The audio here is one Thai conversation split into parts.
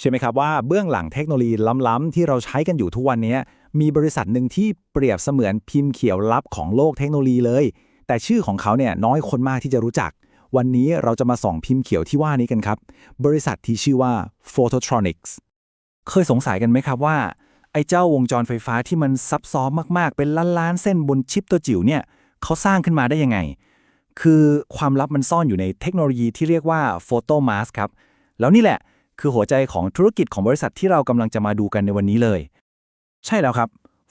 ใช่ไหมครับว่าเบื้องหลังเทคโนโลยีล้ำๆที่เราใช้กันอยู่ทุกวันนี้มีบริษัทหนึ่งที่เปรียบเสมือนพิมพ์เขียวลับของโลกเทคโนโลยีเลย แต่ชื่อของเขาเนี่ยน้อยคนมากที่จะรู้จัก วันนี้เราจะมาส่องพิมพ์เขียวที่ว่านี้กันครับ บริษัทที่ชื่อว่า Phototronics เคยสงสัยกันไหมครับว่า ไอ้เจ้าวงจรไฟฟ้าที่มันซับซ้อนมากๆ เป็นล้านๆเส้นบนชิปตัวจิ๋วเนี่ยเขาสร้างขึ้นมาได้ยังไง คือความลับมันซ่อนอยู่ในเทคโนโลยีที่เรียกว่า Photo Mask ครับแล้วนี่แหละ คือหัวใจของธุรกิจของบริษัทที่เรากำลังจะมาดูกันในวันนี้เลย ใช่แล้วครับ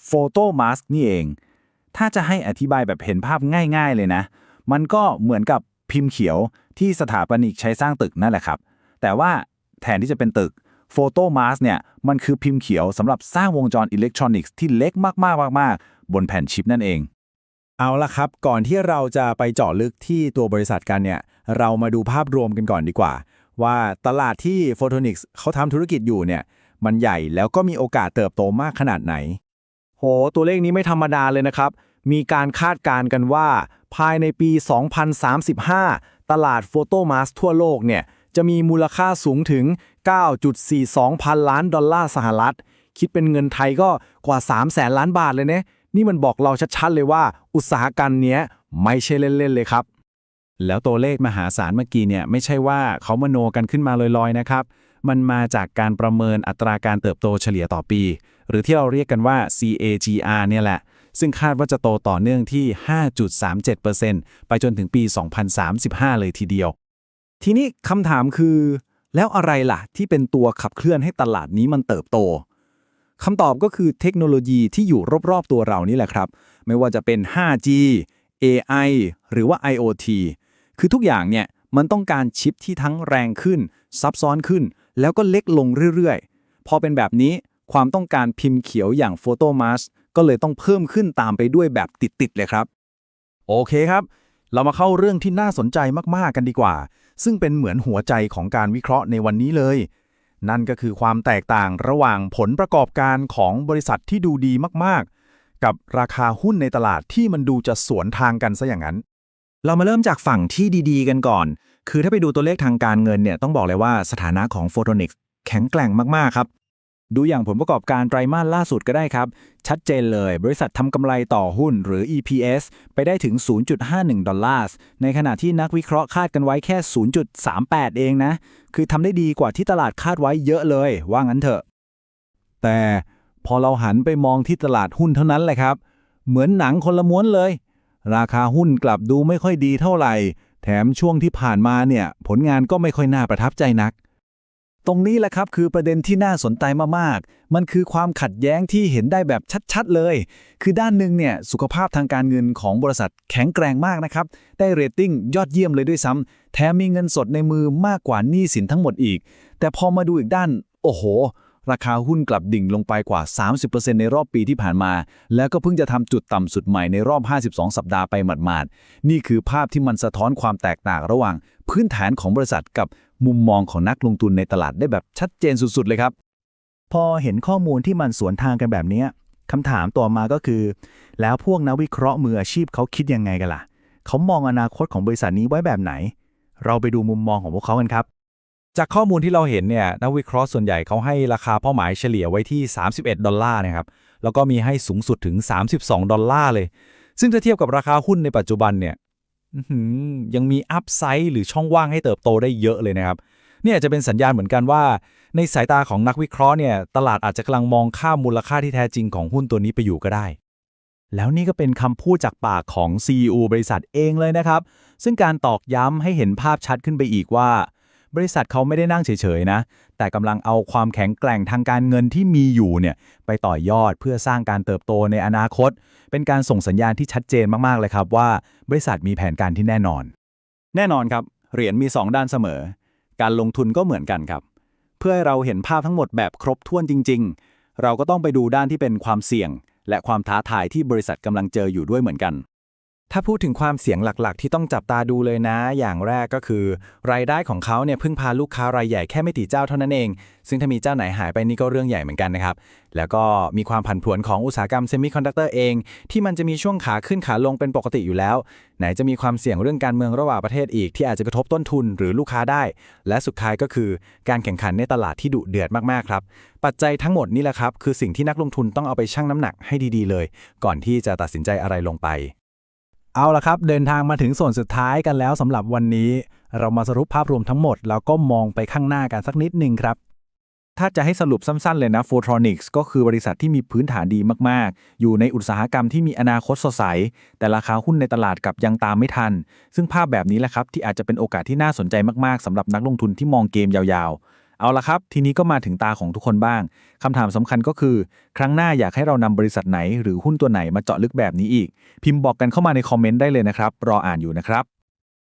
Photo Mask นี่เอง ถ้าจะให้อธิบายแบบเห็นภาพง่าย ๆเลยนะ มันก็เหมือนกับพิมพ์เขียวที่สถาปนิกใช้สร้างตึกนั่นแหละครับ แต่ว่าแทนที่จะเป็นตึก Photo Mask เนี่ย มันคือพิมพ์เขียวสำหรับสร้างวงจรอิเล็กทรอนิกส์ที่เล็กมากๆมากๆ บนแผ่นชิปนั่นเอง เอาละครับ ก่อนที่เราจะไปเจาะลึกที่ตัวบริษัทกันเนี่ย เรามาดูภาพรวมกันก่อนดีกว่า ว่าตลาดที่ Photonics เขาทำธุรกิจอยู่เนี่ย มันใหญ่แล้วก็มีโอกาสเติบโตมากขนาดไหน โห ตัวเลขนี้ไม่ธรรมดาเลยนะครับ มีการคาดการณ์กันว่า ภายในปี 2035 ตลาดโฟโตมาสทั่วโลกเนี่ย จะมีมูลค่าสูงถึง 9.42 พันล้านดอลลาร์สหรัฐ คิดเป็นเงินไทยก็กว่า3แสนล้านบาทเลยเนี่ยนี่มันบอกเราชัดๆเลยว่า อุตสาหกรรมนี้ไม่ใช่เล่นๆเลยครับ แล้วตัวเลขมหาศาลเมื่อกี้เนี่ยไม่ใช่ว่าเขามโนกันขึ้นมาลอยๆนะครับ มันมาจากการประเมินอัตราการเติบโตเฉลี่ยต่อปี หรือที่เราเรียกกันว่า CAGR เนี่ยแหละ ซึ่งคาดว่าจะโตต่อเนื่องที่ 5.37%ไปจนถึงปี 2035 เลยทีเดียว ทีนี้คำถามคือ แล้วอะไรล่ะ ที่เป็นตัวขับเคลื่อนให้ตลาดนี้มันเติบโตคำตอบก็คือเทคโนโลยีที่อยู่รอบๆตัวเรานี่แหละครับ ไม่ว่าจะเป็น 5G AI หรือว่า IoT คือทุกอย่างเนี่ยมันต้องการชิปที่ทั้งแรงขึ้น ซับซ้อนขึ้น แล้วก็เล็กลงเรื่อยๆ พอเป็นแบบนี้ความต้องการพิมพ์เขียวอย่าง Photo Mask ก็เลยต้องเพิ่มขึ้นตามไปด้วยแบบติด ๆ เลยครับ โอเคครับ เรามาเข้าเรื่องที่น่าสนใจมาก ๆ กันดีกว่า ซึ่งเป็นเหมือนหัวใจของการวิเคราะห์ในวันนี้เลย นั่นก็คือความแตกต่างระหว่างผลประกอบการของบริษัทที่ดูดีมากๆ กับราคาหุ้นในตลาดที่มันดูจะสวนทางกันซะอย่างนั้น เรามาเริ่มจากฝั่งที่ดีๆ กันก่อน คือถ้าไปดูตัวเลขทางการเงินเนี่ยต้องบอกเลยว่าสถานะของ Photonics แข็งแกร่งมากๆครับ ดูอย่างผลประกอบการไตรมาสล่าสุดก็ได้ครับ ชัดเจนเลย บริษัททำกำไรต่อหุ้นหรือ EPS ไปได้ถึง 0.51 ดอลลาร์ ในขณะที่นักวิเคราะห์คาดกันไว้แค่ 0.38 เองนะ คือทำได้ดีกว่าที่ตลาดคาดไว้เยอะเลย ว่างั้นเถอะ แต่พอเราหันไปมองที่ตลาดหุ้นเท่านั้นแหละครับ เหมือนหนังคนละม้วนเลย ราคาหุ้นกลับดูไม่ค่อยดีเท่าไหร่ แถมช่วงที่ผ่านมาเนี่ย ผลงานก็ไม่ค่อยน่าประทับใจนัก ตรงนี้แหละครับคือประเด็นที่น่าสนใจมากๆ มันคือความขัดแย้งที่เห็นได้แบบชัดๆเลย คือด้านหนึ่งเนี่ยสุขภาพทางการเงินของบริษัทแข็งแกร่งมากนะครับ ได้เรตติ้งยอดเยี่ยมเลยด้วยซ้ำแถมมีเงินสดในมือมากกว่าหนี้สินทั้งหมดอีก แต่พอมาดูอีกด้าน โอ้โห ราคาหุ้นกลับดิ่งลงไปกว่า 30%ในรอบปีที่ผ่านมา แล้วก็เพิ่งจะทำจุดต่ำสุดใหม่ในรอบ 52 สัปดาห์ไปหมาดๆ นี่คือภาพที่มันสะท้อนความแตกต่างระหว่าง พื้นฐานของบริษัทกับมุมมองของนักลงทุนในตลาดได้แบบชัดเจนสุดๆ เลยครับ พอเห็นข้อมูลที่มันสวนทางกันแบบนี้คำถามต่อมาก็คือ แล้วพวกนักวิเคราะห์มืออาชีพเขาคิดยังไงกันล่ะ เขามองอนาคตของบริษัทนี้ไว้แบบไหน เราไปดูมุมมองของพวกเขากันครับ จากข้อมูลที่เราเห็นเนี่ยนักวิเคราะห์ส่วนใหญ่เขาให้ราคาเป้าหมายเฉลี่ยไว้ที่ 31 ดอลลาร์นะครับ แล้วก็มีให้สูงสุดถึง 32 ดอลลาร์เลย ซึ่งถ้าเทียบกับราคาหุ้นในปัจจุบันเนี่ยยังมีอัพไซด์หรือช่องว่างให้เติบโตได้เยอะเลยนะครับ เนี่ยจะเป็นสัญญาณเหมือนกันว่า ในสายตาของนักวิเคราะห์เนี่ยตลาดอาจจะกำลังมองข้ามมูลค่าที่แท้จริงของหุ้นตัวนี้ไปอยู่ก็ได้ แล้วนี่ก็เป็นคำพูดจากปากของ CEO บริษัทเองเลยนะครับ ซึ่งการตอกย้ำให้เห็นภาพชัดขึ้นไปอีกว่า บริษัทเขาไม่ได้นั่งเฉยๆนะ แต่กำลังเอาความแข็งแกร่งทางการเงินที่มีอยู่เนี่ยไปต่อยอดเพื่อสร้างการเติบโตในอนาคต เป็นการส่งสัญญาณที่ชัดเจนมากๆเลยครับว่า บริษัทมีแผนการที่แน่นอน แน่นอนครับ เหรียญมี 2 ด้านเสมอ การลงทุนก็เหมือนกันครับ เพื่อให้เราเห็นภาพทั้งหมดแบบครบถ้วนจริง ๆ เราก็ต้องไปดูด้านที่เป็นความเสี่ยง และความท้าทายที่บริษัทกำลังเจออยู่ด้วยเหมือนกัน ถ้าพูดถึงความเสี่ยงหลักๆ ที่ต้องจับตาดูเลยนะ อย่างแรกก็คือ รายได้ของเขาเนี่ยพึ่งพาลูกค้ารายใหญ่แค่ไม่กี่เจ้าเท่านั้นเอง ซึ่งถ้ามีเจ้าไหนหายไปนี่ก็เรื่องใหญ่เหมือนกันนะครับ แล้วก็มีความผันผวนของอุตสาหกรรมเซมิคอนดักเตอร์เอง ที่มันจะมีช่วงขาขึ้นขาลงเป็นปกติอยู่แล้ว ไหนจะมีความเสี่ยงเรื่องการเมืองระหว่างประเทศอีกที่อาจจะกระทบต้นทุนหรือลูกค้าได้ และสุดท้ายก็คือ การแข่งขันในตลาดที่ดุเดือดมากๆครับปัจจัยทั้งหมดนี่แหละครับคือสิ่งที่นักลงทุนต้องเอาไปชั่งน้ำหนักให้ดีๆ เลย ก่อนที่จะตัดสินใจอะไรลงไป เอาละครับ เดินทางมาถึงส่วนสุดท้ายกันแล้วสำหรับวันนี้ เรามาสรุปภาพรวมทั้งหมด แล้วก็มองไปข้างหน้ากันสักนิดหนึ่งครับ ถ้าจะให้สรุปสั้นๆเลยนะ Photronics ก็คือบริษัทที่มีพื้นฐานดีมากๆ อยู่ในอุตสาหกรรมที่มีอนาคตสดใส แต่ราคาหุ้นในตลาดกับยังตามไม่ทัน ซึ่งภาพแบบนี้แหละครับที่อาจจะเป็นโอกาสที่น่าสนใจมากๆสำหรับนักลงทุนที่มองเกมยาวๆ เอาละครับ ทีนี้ก็มาถึงตาของทุกคนบ้างคำถามสำคัญก็คือ ครั้งหน้าอยากให้เรานำบริษัทไหน หรือหุ้นตัวไหนมาเจาะลึกแบบนี้อีก พิมพ์บอกกันเข้ามาในคอมเมนต์ได้เลยนะครับ รออ่านอยู่นะครับ